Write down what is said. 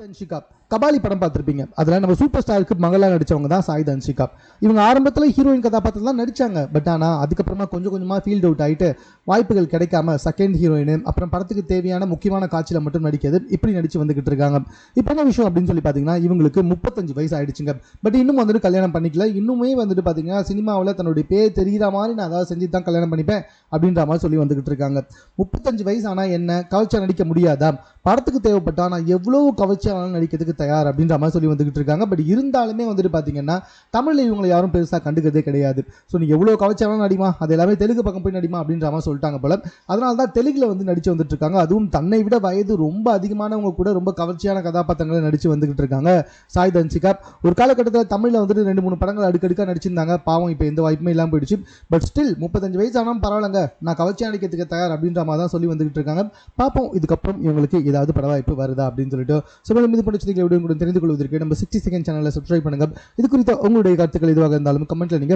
தன்ஷிகா. கபாலி படம் பார்த்துருப்பீங்க. அதில் நம்ம சூப்பர் ஸ்டாருக்கு மகளாக நடிச்சவங்க தான் சாய் தன்ஷிகா. இவங்க ஆரம்பத்தில் ஹீரோயின் கதாபாத்திரம் தான் நடிச்சாங்க. பட் ஆனால் அதுக்கப்புறமா கொஞ்சம் கொஞ்சமாக ஃபீல்ட் அவுட் ஆகிட்டு வாய்ப்புகள் கிடைக்காம செகண்ட் ஹீரோயின் அப்புறம் படத்துக்கு தேவையான முக்கியமான காட்சியில் மட்டும் நடிக்கிறது இப்படி நடித்து வந்துக்கிட்டு இருக்காங்க. இப்போ என்ன விஷயம் அப்படின்னு சொல்லி பார்த்தீங்கன்னா இவங்களுக்கு முப்பத்தஞ்சு வயசு ஆயிடுச்சுங்க பட் இன்னும் வந்துட்டு கல்யாணம் பண்ணிக்கல. இன்னுமே வந்துட்டு பார்த்தீங்கன்னா சினிமாவில் தன்னுடைய பேர் தெரிகிற மாதிரி நான் அதாவது செஞ்சு தான் கல்யாணம் பண்ணிப்பேன் அப்படின்ற மாதிரி சொல்லி வந்துக்கிட்டு இருக்காங்க. முப்பத்தஞ்சு வயசு ஆனால் என்ன? கல்ச்சர் நடிக்க முடியாதா? படத்துக்கு தேவைப்பட்டா நான் எவ்வளவு கவச்சா நடிக்கிறதுக்கு தயார் அப்படின்ற மாதிரி சொல்லி வந்துகிட்டு இருக்காங்க. பட் இருந்தாலுமே வந்துட்டு பார்த்தீங்கன்னா தமிழில் இவங்களை யாரும் பெருசாக கண்டுக்கிறதே கிடையாது. ஸோ நீ எவ்வளோ கவச்சா நடிமா? அது எல்லாமே தெலுங்கு பக்கம் போய் நடிமா? அப்படின்ற மாதிரி சொல்லிட்டாங்க போல. அதனால தான் தெலுங்கில் வந்து நடிச்சு வந்துட்டு இருக்காங்க. அதுவும் தன்னை விட வயது ரொம்ப அதிகமானவங்க கூட ரொம்ப கவர்ச்சியான கதாபாத்திரங்களை நடிச்சு வந்துகிட்டு இருக்காங்க. சாய் தன்சிகா. ஒரு காலகட்டத்தில் தமிழில் வந்துட்டு ரெண்டு மூணு படங்கள் அடுக்கடுக்கா நடிச்சிருந்தாங்க. பாவம் இப்போ எந்த வாய்ப்புமே இல்லாமல் போயிடுச்சு. பட் ஸ்டில் முப்பத்தஞ்சு வயசு ஆனாலும் பரவாயில்லங்க. நான் கவர்ச்சியாக நடிக்கிறதுக்கு தயார் அப்படின்ற மாதிரி தான் சொல்லி வந்துகிட்டு இருக்காங்க. பார்ப்போம். இதுக்கப்புறம் இவங்களுக்கு ஏதாவது பட வாய்ப்பு வருதா அப்படின்னு சொல்லிட்டு ஸோ மேடம் இது பிடிச்ச வீடியோ தெரிந்து கொள்வதற்கு நம்ம சிக்ஸ்டி செகண்ட் சேனலை சப்ஸ்கிரைப் பண்ணுங்க. இது குறித்த உங்களுடைய கருத்துக்கள் எதுவாக இருந்தாலும் கமெண்ட்ல நீங்க